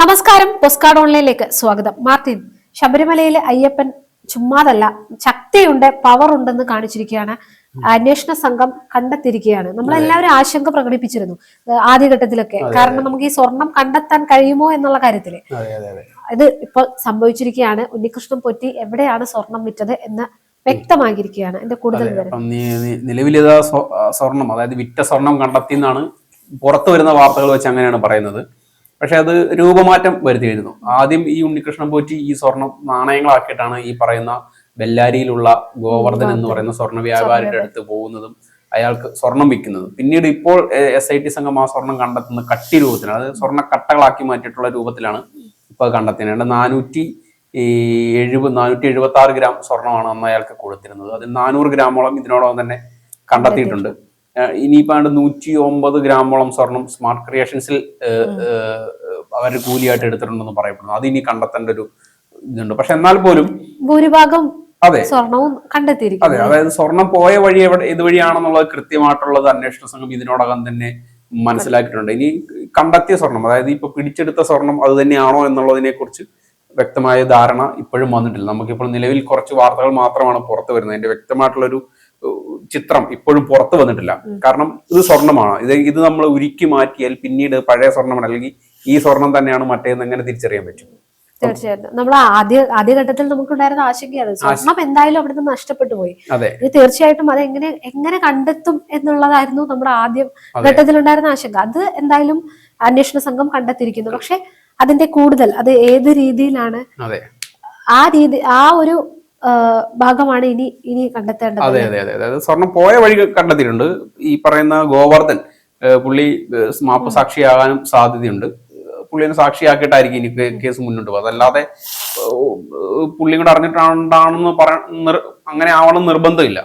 നമസ്കാരം പൊസ്കാഡ് ഓൺലൈനിലേക്ക് സ്വാഗതം. മാർട്ടിൻ ശബരിമലയിലെ അയ്യപ്പൻ ചുമ്മാതല്ല ശക്തിയുണ്ട് പവർ ഉണ്ടെന്ന് കാണിച്ചിരിക്കുകയാണ്. അന്വേഷണ സംഘം കണ്ടെത്തിയിരിക്കുകയാണ്. നമ്മളെല്ലാവരും ആശങ്ക പ്രകടിപ്പിച്ചിരുന്നു ആദ്യഘട്ടത്തിലൊക്കെ. കാരണം നമുക്ക് ഈ സ്വർണം കണ്ടെത്താൻ കഴിയുമോ എന്നുള്ള കാര്യത്തിൽ. ഇത് ഇപ്പോൾ സംഭവിച്ചിരിക്കുകയാണ്. ഉണ്ണികൃഷ്ണൻ പൊറ്റി എവിടെയാണ് സ്വർണം വിറ്റത് എന്ന് വ്യക്തമാക്കിയിരിക്കുകയാണ്. എന്റെ കൂടുതൽ നിലവിലിത് സ്വർണം അതായത് വിറ്റ സ്വർണം കണ്ടെത്തി എന്നാണ് പുറത്തു വരുന്ന വാർത്തകൾ വെച്ച് അങ്ങനെയാണ് പറയുന്നത്. പക്ഷെ അത് രൂപമാറ്റം വരുത്തിയിരുന്നു. ആദ്യം ഈ ഉണ്ണികൃഷ്ണൻ പോറ്റി ഈ സ്വർണം നാണയങ്ങളാക്കിയിട്ടാണ് ഈ പറയുന്ന ബെല്ലാരിയിലുള്ള ഗോവർദ്ധൻ എന്ന് പറയുന്ന സ്വർണ വ്യാപാരിയുടെ അടുത്ത് പോകുന്നതും അയാൾക്ക് സ്വർണം വിൽക്കുന്നത്. പിന്നീട് ഇപ്പോൾ എസ് ഐ ടി സംഘം ആ സ്വർണം കണ്ടെത്തുന്ന കട്ടി രൂപത്തിലാണ്. അത് സ്വർണ കട്ടകളാക്കി മാറ്റിയിട്ടുള്ള രൂപത്തിലാണ് ഇപ്പൊ കണ്ടെത്തിയത് നാനൂറ്റി ഈ എഴുപത് നാനൂറ്റി എഴുപത്തി ആറ് ഗ്രാം സ്വർണമാണ് അന്ന് അയാൾക്ക് കൊടുത്തിരുന്നത്. അതിൽ നാനൂറ് ഗ്രാമോളം ഇതിനോടൊപ്പം തന്നെ കണ്ടെത്തിയിട്ടുണ്ട്. ഏഹ് ഇനിയിപ്പോ ആണ്ട് നൂറ്റി ഒമ്പത് ഗ്രാമോളം സ്വർണം സ്മാർട്ട് ക്രിയേഷൻസിൽ അവർ കൂലിയായിട്ട് എടുത്തിട്ടുണ്ടെന്ന് പറയപ്പെടുന്നു. അത് ഇനി കണ്ടെത്തേണ്ട ഒരു ഇതുണ്ട്. പക്ഷെ എന്നാൽ പോലും ഭൂരിഭാഗം അതെ. സ്വർണവും കണ്ടെത്തിയിരിക്കും അതെ അതായത് സ്വർണം പോയ വഴി എവിടെ ഇതുവഴിയാണെന്നുള്ളത് കൃത്യമായിട്ടുള്ളത് അന്വേഷണ സംഘം ഇതിനോടകം തന്നെ മനസ്സിലാക്കിയിട്ടുണ്ട്. ഇനി കണ്ടെത്തിയ സ്വർണം അതായത് ഇപ്പൊ പിടിച്ചെടുത്ത സ്വർണം അത് തന്നെയാണോ എന്നുള്ളതിനെ കുറിച്ച് വ്യക്തമായ ധാരണ ഇപ്പോഴും വന്നിട്ടില്ല. നമുക്കിപ്പോൾ നിലവിൽ കുറച്ച് വാർത്തകൾ മാത്രമാണ് പുറത്തു വരുന്നത്. അതിന്റെ വ്യക്തമായിട്ടുള്ളൊരു ചിത്രം ഇപ്പോഴും പുറത്തു വന്നിട്ടില്ല. കാരണം ഇത് സ്വർണമാണ്. ഇത് ഇത് നമ്മൾ ഉരുക്കി മാറ്റിയാൽ പിന്നീട് പഴയ സ്വർണമാണ്. അല്ലെങ്കിൽ ഈ സ്വർണം തന്നെയാണ് മറ്റേന്ന് എങ്ങനെ തിരിച്ചറിയാൻ പറ്റും? തീർച്ചയായിട്ടും. നമ്മൾ ആദ്യ ആദ്യഘട്ടത്തിൽ നമുക്കുണ്ടായിരുന്ന ആശങ്കയാണ്. സ്വർണം എന്തായാലും അവിടുന്ന് നഷ്ടപ്പെട്ടു പോയി. ഇത് തീർച്ചയായിട്ടും അത് എങ്ങനെ എങ്ങനെ കണ്ടെത്തും എന്നുള്ളതായിരുന്നു നമ്മുടെ ആദ്യം ഘട്ടത്തിൽ ഘട്ടത്തിലുണ്ടായിരുന്ന ആശങ്ക. അത് എന്തായാലും അന്വേഷണ സംഘം കണ്ടെത്തിയിരിക്കുന്നു. പക്ഷെ അതിന്റെ കൂടുതൽ അത് ഏത് രീതിയിലാണ് ആ രീതി ആ ഒരു ഭാഗമാണ് ഇനി ഇനി കണ്ടെത്തേണ്ടത്. അതെ അതെ അതെ. അതായത് സ്വർണം പോയ വഴി കണ്ടെത്തിയിട്ടുണ്ട്. ഈ പറയുന്ന ഗോവർദ്ധൻ പുള്ളി മാപ്പ് സാക്ഷിയാകാനും സാധ്യതയുണ്ട്. പുള്ളിനെ സാക്ഷിയാക്കിയിട്ടായിരിക്കും ഇനി കേസ് മുന്നോട്ട് പോകുക അതല്ലാതെ പുള്ളി പുള്ളിയും കൂടെ അറിഞ്ഞിട്ടുണ്ടാണെന്ന് പറ അങ്ങനെ ആവണം നിർബന്ധമില്ല.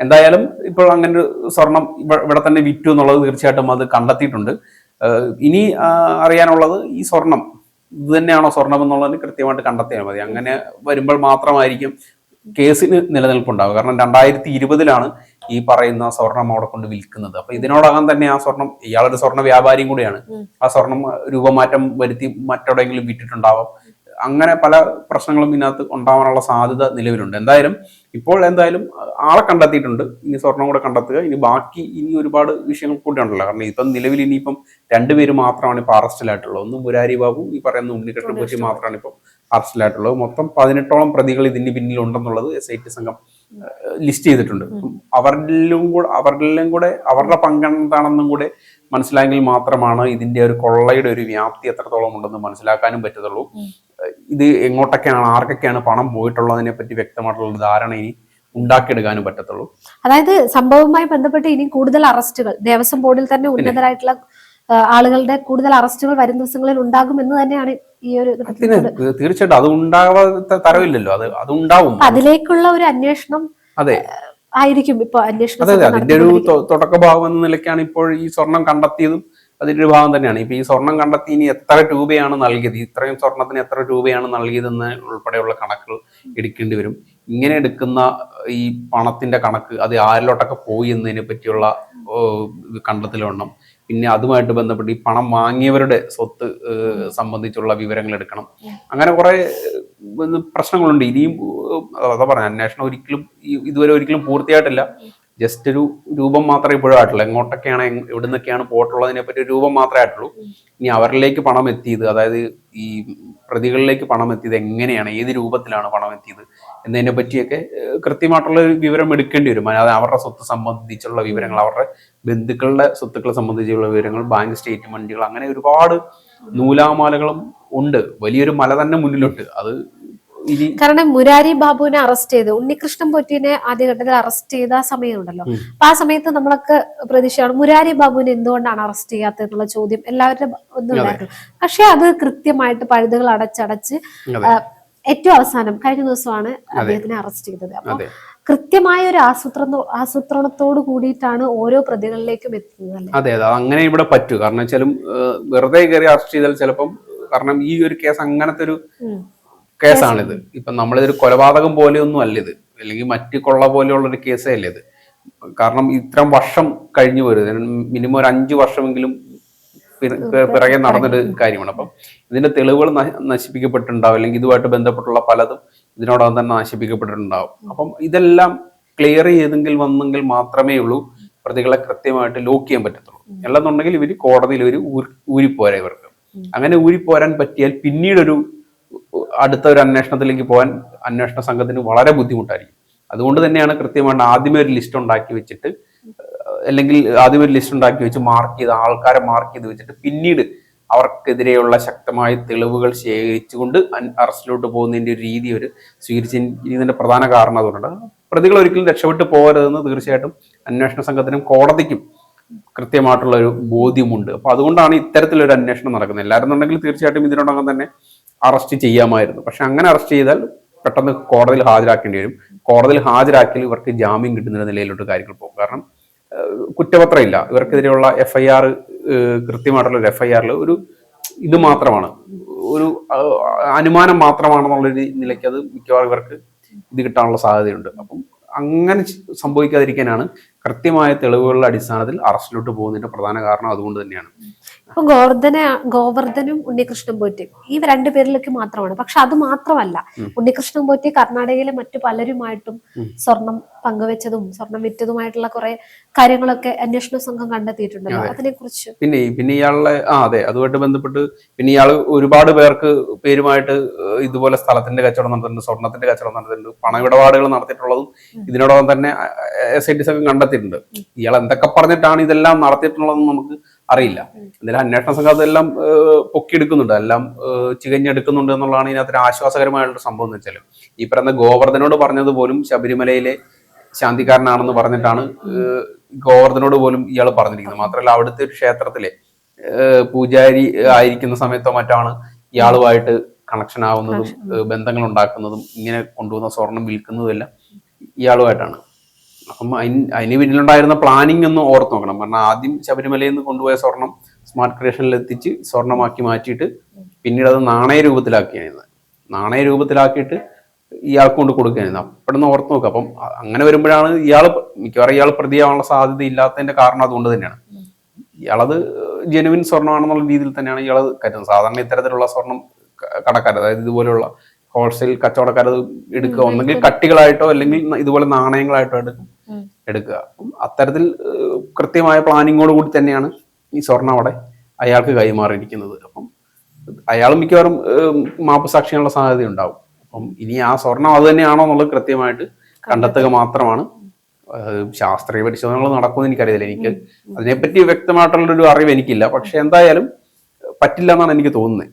എന്തായാലും ഇപ്പോൾ അങ്ങനെ ഒരു സ്വർണം ഇവിടെ തന്നെ വിറ്റു എന്നുള്ളത് തീർച്ചയായിട്ടും അത് കണ്ടെത്തിയിട്ടുണ്ട്. ഇനി അറിയാനുള്ളത് ഈ സ്വർണം ഇത് തന്നെയാണോ സ്വർണം എന്നുള്ളതിന് കൃത്യമായിട്ട് കണ്ടെത്തിയാൽ മതി. അങ്ങനെ വരുമ്പോൾ മാത്രമായിരിക്കും കേസിന് നിലനിൽപ്പുണ്ടാവുക. കാരണം രണ്ടായിരത്തി ഇരുപതിലാണ് ഈ പറയുന്ന സ്വർണം അവിടെ കൊണ്ട് വിൽക്കുന്നത്. അപ്പൊ ഇതിനോടകം തന്നെ ആ സ്വർണം ഇയാളൊരു സ്വർണ വ്യാപാരിയും കൂടിയാണ്. ആ സ്വർണം രൂപമാറ്റം വരുത്തി മറ്റെവിടെയെങ്കിലും വിറ്റിട്ടുണ്ടാവാം. അങ്ങനെ പല പ്രശ്നങ്ങളും ഇതിനകത്ത് ഉണ്ടാവാനുള്ള സാധ്യത നിലവിലുണ്ട്. എന്തായാലും ഇപ്പോൾ എന്തായാലും ആളെ കണ്ടെത്തിയിട്ടുണ്ട്. ഇനി സ്വർണം കൂടെ കണ്ടെത്തുക. ഇനി ബാക്കി ഇനി ഒരുപാട് വിഷയങ്ങൾ കൂടി ഉണ്ടല്ലോ. കാരണം ഇപ്പം നിലവിൽ ഇനിയിപ്പം രണ്ടുപേര് മാത്രമാണ് ഇപ്പം അറസ്റ്റിലായിട്ടുള്ളത്. ഒന്ന് മുരാരി ബാബു ഈ പറയുന്ന ഉണ്ണികൃഷ്ണൻ. കൊച്ചി മാത്രമാണ് ഇപ്പം അറസ്റ്റിലായിട്ടുള്ളത്. മൊത്തം പതിനെട്ടോളം പ്രതികൾ ഇതിന് പിന്നിലുണ്ടെന്നുള്ളത് എസ് ഐ ടി സംഘം ലിസ്റ്റ് ചെയ്തിട്ടുണ്ട്. അവരിലും കൂടെ അവരിലും കൂടെ അവരുടെ പങ്കെന്താണെന്നും കൂടെ മനസ്സിലായെങ്കിൽ മാത്രമാണ് ഇതിന്റെ ഒരു കൊള്ളയുടെ ഒരു വ്യാപ്തി എത്രത്തോളം ഉണ്ടെന്ന് മനസ്സിലാക്കാനും പറ്റത്തുള്ളൂ. ഇത് എങ്ങോട്ടൊക്കെയാണ് ആർക്കൊക്കെയാണ് പണം പോയിട്ടുള്ളതിനെ പറ്റി വ്യക്തമായിട്ടുള്ള ഒരു ധാരണ ഇനി ഉണ്ടാക്കിയെടുക്കാനും പറ്റത്തുള്ളൂ. അതായത് സംഭവവുമായി ബന്ധപ്പെട്ട് ഇനി കൂടുതൽ അറസ്റ്റുകൾ. ദേവസ്വം ബോർഡിൽ തന്നെ ഉന്നതരായിട്ടുള്ള ആളുകളുടെ കൂടുതൽ അറസ്റ്റുകൾ വരും ദിവസങ്ങളിൽ ഉണ്ടാകും എന്ന് തന്നെയാണ് ഈ ഒരു ഘട്ടത്തിൽ പിന്നെ തീ- തീർച്ചയായിട്ടും അത് ഉണ്ടാവാത്ത തരവില്ലല്ലോ. അത് അത് ഉണ്ടാവും. അതിലേക്കുള്ള ഒരു അന്വേഷണം അതെ. ആയിരിക്കും ഇപ്പൊ അന്വേഷണം അതെ അതെ. അതിന്റെ ഒരു തുടക്ക ഭാഗം എന്ന നിലയ്ക്കാണ് ഇപ്പോൾ ഈ സ്വർണം കണ്ടെത്തിയതും അതിന്റെ ഒരു ഭാഗം തന്നെയാണ്. ഇപ്പൊ ഈ സ്വർണം കണ്ടെത്തി ഇനി എത്ര രൂപയാണ് നൽകിയത്? ഇത്രയും സ്വർണത്തിന് എത്ര രൂപയാണ് നൽകിയതെന്ന് ഉൾപ്പെടെയുള്ള കണക്കുകൾ എടുക്കേണ്ടി വരും. ഇങ്ങനെ എടുക്കുന്ന ഈ പണത്തിന്റെ കണക്ക് അത് ആരിലോട്ടൊക്കെ പോയി എന്നതിനെ പറ്റിയുള്ള ഓ, ഇത് കണ്ടെത്തലുണ്ട് പിന്നെ അതുമായിട്ട് ബന്ധപ്പെട്ട് ഈ പണം വാങ്ങിയവരുടെ സ്വത്ത് സംബന്ധിച്ചുള്ള വിവരങ്ങൾ എടുക്കണം. അങ്ങനെ കുറെ പ്രശ്നങ്ങളുണ്ട്. ഇനിയും അതാ പറഞ്ഞ അന്വേഷണം ഒരിക്കലും ഇതുവരെ ഒരിക്കലും പൂർത്തിയായിട്ടില്ല. ജസ്റ്റ് ഒരു രൂപം മാത്രമേ ഇപ്പോഴും ആയിട്ടുള്ളൂ. എങ്ങോട്ടൊക്കെയാണ് എങ് എവിടെ നിന്നൊക്കെയാണ് പോയിട്ടുള്ളതിനെ പറ്റി രൂപം മാത്രമേ ആയിട്ടുള്ളൂ. ഇനി അവരിലേക്ക് പണം എത്തിയത് അതായത് ഈ പ്രതികളിലേക്ക് പണം എത്തിയത് എങ്ങനെയാണ് ഏത് രൂപത്തിലാണ് പണം എത്തിയത് എന്നതിനെ പറ്റിയൊക്കെ കൃത്യമായിട്ടുള്ള ഒരു വിവരം എടുക്കേണ്ടി വരും. അതായത് അവരുടെ സ്വത്ത് സംബന്ധിച്ചുള്ള വിവരങ്ങൾ അവരുടെ ബന്ധുക്കളുടെ സ്വത്തുക്കളെ സംബന്ധിച്ചുള്ള വിവരങ്ങൾ ബാങ്ക് സ്റ്റേറ്റ്മെന്റുകൾ അങ്ങനെ ഒരുപാട് നൂലാമാലകളും ഉണ്ട്. വലിയൊരു മല തന്നെ മുന്നിലുണ്ട്. അത് കാരണം മുരാരി ബാബുവിനെ അറസ്റ്റ് ചെയ്ത്. ഉണ്ണികൃഷ്ണൻ പൊറ്റിനെ ആദ്യഘട്ടത്തിൽ അറസ്റ്റ് ചെയ്ത ആ സമയമുണ്ടല്ലോ. അപ്പൊ ആ സമയത്ത് നമ്മളൊക്കെ പ്രതീക്ഷയാണ് മുരാരി ബാബുവിനെ എന്തുകൊണ്ടാണ് അറസ്റ്റ് ചെയ്യാത്തതെന്നുള്ള ചോദ്യം എല്ലാവരുടെ ഒന്നും ഉണ്ടായിരുന്നു പക്ഷെ അത് കൃത്യമായിട്ട് പഴുതുകൾ അടച്ചടച്ച് ഏറ്റവും അവസാനം കഴിഞ്ഞ ദിവസമാണ് അദ്ദേഹത്തിനെ അറസ്റ്റ് ചെയ്തത്. അപ്പൊ കൃത്യമായ ഒരു ആസൂത്രണ ആസൂത്രണത്തോട് കൂടിയിട്ടാണ് ഓരോ പ്രതികളിലേക്കും എത്തുന്നത് അതെ അതെ അങ്ങനെ ഇവിടെ പറ്റൂ. കാരണം വെച്ചാലും വെറുതെ കയറി അറസ്റ്റ് ചെയ്താൽ ചിലപ്പം കാരണം ഈ ഒരു കേസ് അങ്ങനത്തെ ഒരു കേസാണിത്. ഇപ്പൊ നമ്മളിതൊരു കൊലപാതകം പോലെയൊന്നും അല്ല ഇത് അല്ലെങ്കിൽ മറ്റ് കൊള്ള പോലെയുള്ള ഒരു കേസേ അല്ല ഇത് കാരണം ഇത്രയും വർഷം കഴിഞ്ഞു വരും മിനിമം ഒരു അഞ്ചു വർഷമെങ്കിലും പിറ- പിറകെ നടന്നൊരു കാര്യമാണ്. അപ്പം ഇതിന്റെ തെളിവുകൾ നശിപ്പിക്കപ്പെട്ടിട്ടുണ്ടാവും. അല്ലെങ്കിൽ ഇതുമായിട്ട് ബന്ധപ്പെട്ടുള്ള പലതും ഇതിനോടകം തന്നെ നശിപ്പിക്കപ്പെട്ടിട്ടുണ്ടാവും. അപ്പം ഇതെല്ലാം ക്ലിയർ ചെയ്തെങ്കിൽ വന്നെങ്കിൽ മാത്രമേ ഉള്ളൂ പ്രതികളെ കൃത്യമായിട്ട് ലോക്ക് ചെയ്യാൻ പറ്റത്തുള്ളൂ. അല്ലെന്നുണ്ടെങ്കിൽ ഇവർ കോടതിയിൽ ഒരു ഊരിപ്പോരാ ഇവർക്ക്. അങ്ങനെ ഊരിപ്പോരാൻ പറ്റിയാൽ പിന്നീടൊരു അടുത്ത ഒരു അന്വേഷണത്തിലേക്ക് പോകാൻ അന്വേഷണ സംഘത്തിന് വളരെ ബുദ്ധിമുട്ടായിരിക്കും. അതുകൊണ്ട് തന്നെയാണ് കൃത്യമായിട്ട് ആദ്യമേ ഒരു ലിസ്റ്റ് ഉണ്ടാക്കി വെച്ചിട്ട് അല്ലെങ്കിൽ ആദ്യമേ ഒരു ലിസ്റ്റ് ഉണ്ടാക്കി വെച്ച് മാർക്ക് ചെയ്ത് ആൾക്കാരെ മാർക്ക് ചെയ്ത് വെച്ചിട്ട് പിന്നീട് അവർക്കെതിരെയുള്ള ശക്തമായ തെളിവുകൾ ശേഖരിച്ചുകൊണ്ട് അറസ്റ്റിലോട്ട് പോകുന്നതിന്റെ ഒരു രീതി ഒരു സ്വീകരിച്ചതിന്റെ പ്രധാന കാരണം അതുകൊണ്ട് പ്രതികൾ ഒരിക്കലും രക്ഷപ്പെട്ടു പോകരുതെന്ന് തീർച്ചയായിട്ടും അന്വേഷണ സംഘത്തിനും കോടതിക്കും കൃത്യമായിട്ടുള്ള ഒരു ബോധ്യമുണ്ട്. അപ്പൊ അതുകൊണ്ടാണ് ഇത്തരത്തിലൊരു അന്വേഷണം നടക്കുന്നത്. എല്ലാവരും ഉണ്ടെങ്കിൽ തീർച്ചയായിട്ടും ഇതിനോടകം തന്നെ അറസ്റ്റ് ചെയ്യാമായിരുന്നു. പക്ഷെ അങ്ങനെ അറസ്റ്റ് ചെയ്താൽ പെട്ടെന്ന് കോടതിയിൽ ഹാജരാക്കേണ്ടി വരും. കോടതിയിൽ ഹാജരാക്കിയാൽ ഇവർക്ക് ജാമ്യം കിട്ടുന്ന നിലയിലോട്ട് കാര്യങ്ങൾ പോകും. കാരണം ഏഹ്, കുറ്റപത്രം ഇല്ല ഇവർക്കെതിരെയുള്ള എഫ് ഐ ആർ കൃത്യമായിട്ടുള്ള ഒരു എഫ് ഐ ആറിൽ ഒരു ഇത് മാത്രമാണ്. ഒരു അനുമാനം മാത്രമാണെന്നുള്ളൊരു നിലയ്ക്ക് അത് മിക്കവാറും ഇവർക്ക് ഇത് കിട്ടാനുള്ള സാധ്യതയുണ്ട്. അപ്പം അങ്ങനെ സംഭവിക്കാതിരിക്കാനാണ് കൃത്യമായ തെളിവുകളുടെ അടിസ്ഥാനത്തിൽ അറസ്റ്റിലോട്ട് പോകുന്നതിന്റെ പ്രധാന കാരണം അതുകൊണ്ട് തന്നെയാണ്. ഇപ്പൊ ഗോവർദ്ധന ഗോവർദ്ധനും ഉണ്ണികൃഷ്ണൻ പോറ്റി. ഈ രണ്ടു പേരിലേക്ക് മാത്രമാണ്. പക്ഷെ അത് മാത്രമല്ല. ഉണ്ണികൃഷ്ണൻ പോറ്റി കർണാടകയിലെ മറ്റു പലരുമായിട്ടും സ്വർണം പങ്കുവെച്ചതും സ്വർണം വിറ്റതുമായിട്ടുള്ള കുറെ കാര്യങ്ങളൊക്കെ അന്വേഷണ സംഘം കണ്ടെത്തിയിട്ടുണ്ടല്ലോ. അതിനെ കുറിച്ച് പിന്നെ പിന്നെ ഇയാളെ ആ അതെ. അതുമായിട്ട് ബന്ധപ്പെട്ട് പിന്നെ ഇയാൾ ഒരുപാട് പേർക്ക് പേരുമായിട്ട് ഇതുപോലെ സ്ഥലത്തിന്റെ കച്ചവടം നടത്തിയിട്ടുണ്ട് സ്വർണത്തിന്റെ കച്ചവടം നടത്തിയിട്ടുണ്ട് പണമിടപാടുകൾ നടത്തിയിട്ടുള്ളതും ഇതിനോടൊപ്പം തന്നെ എസ് ഐ ടി സംഘം കണ്ടെത്തിയിട്ടുണ്ട്. ഇയാൾ എന്തൊക്കെ പറഞ്ഞിട്ടാണ് ഇതെല്ലാം നടത്തിയിട്ടുള്ളതെന്ന് നമുക്ക് അറിയില്ല. എന്തായാലും അന്വേഷണ സംഘം അതെല്ലാം പൊക്കിയെടുക്കുന്നുണ്ട്. എല്ലാം ചികഞ്ഞെടുക്കുന്നുണ്ട് എന്നുള്ളതാണ് ഇതിനകത്തൊരു ആശ്വാസകരമായിട്ടുള്ള സംഭവം എന്ന് വെച്ചാൽ ഈ പറയുന്ന ഗോവർദ്ധനോട് പറഞ്ഞത് പോലും ശബരിമലയിലെ ശാന്തിക്കാരനാണെന്ന് പറഞ്ഞിട്ടാണ് ഗോവർദ്ധനോട് പോലും ഇയാൾ പറഞ്ഞിരിക്കുന്നത്. മാത്രമല്ല അവിടുത്തെ ഒരു ക്ഷേത്രത്തിലെ പൂജാരി ആയിരിക്കുന്ന സമയത്തോ മറ്റാണ് ഇയാളുമായിട്ട് കണക്ഷൻ ആവുന്നതും ബന്ധങ്ങൾ ഉണ്ടാക്കുന്നതും ഇങ്ങനെ കൊണ്ടുവന്ന സ്വർണം വിൽക്കുന്നതും എല്ലാം ഇയാളുമായിട്ടാണ്. അപ്പം അതിന് അതിന് പിന്നിലുണ്ടായിരുന്ന പ്ലാനിങ് ഒന്ന് ഓർത്ത് നോക്കണം. കാരണം ആദ്യം ശബരിമലയിൽ നിന്ന് കൊണ്ടുപോയ സ്വർണം സ്മാർട്ട് ക്രിയേഷനിൽ എത്തിച്ച് സ്വർണമാക്കി മാറ്റിയിട്ട് പിന്നീട് അത് നാണയ രൂപത്തിലാക്കിയാണ് നാണയ രൂപത്തിലാക്കിയിട്ട് ഇയാൾക്ക് കൊണ്ട് കൊടുക്കുകയായിരുന്നു അപ്പോഴൊന്ന് ഓർത്ത് നോക്കുക അപ്പം അങ്ങനെ വരുമ്പോഴാണ് ഇയാൾ മിക്കവാറും ഇയാൾ പ്രതിയാവാനുള്ള സാധ്യത ഇല്ലാത്തതിന്റെ കാരണം അതുകൊണ്ട് തന്നെയാണ്. ഇയാളത് ജെനുവിൻ സ്വർണമാണെന്നുള്ള രീതിയിൽ തന്നെയാണ് ഇയാൾ കരുതുന്നത്. സാധാരണ ഇത്തരത്തിലുള്ള സ്വർണം കടക്കാർ അതായത് ഇതുപോലെയുള്ള ഹോൾസെയിൽ കച്ചവടക്കാരത് എടുക്കുക. ഒന്നെങ്കിൽ കട്ടികളായിട്ടോ അല്ലെങ്കിൽ ഇതുപോലെ നാണയങ്ങളായിട്ടോ എടുക്കും. എടുക്കുക. അത്തരത്തിൽ കൃത്യമായ പ്ലാനിങ്ങോട് കൂടി തന്നെയാണ് ഈ സ്വർണ അവിടെ അയാൾക്ക് കൈമാറിയിരിക്കുന്നത്. അപ്പം അയാൾ മിക്കവാറും ഏഹ്, മാപ്പ് സാക്ഷിയാനുള്ള സാധ്യത ഉണ്ടാവും. അപ്പം ഇനി ആ സ്വർണം അത് തന്നെയാണോ എന്നുള്ളത് കൃത്യമായിട്ട് കണ്ടെത്തുക മാത്രമാണ്. ശാസ്ത്രീയ പരിശോധനകൾ നടക്കുമെന്ന് എനിക്കറിയില്ല എനിക്ക് അതിനെപ്പറ്റി വ്യക്തമായിട്ടുള്ളൊരു അറിവ് എനിക്കില്ല. പക്ഷെ എന്തായാലും പറ്റില്ല എന്നാണ് എനിക്ക് തോന്നുന്നത്.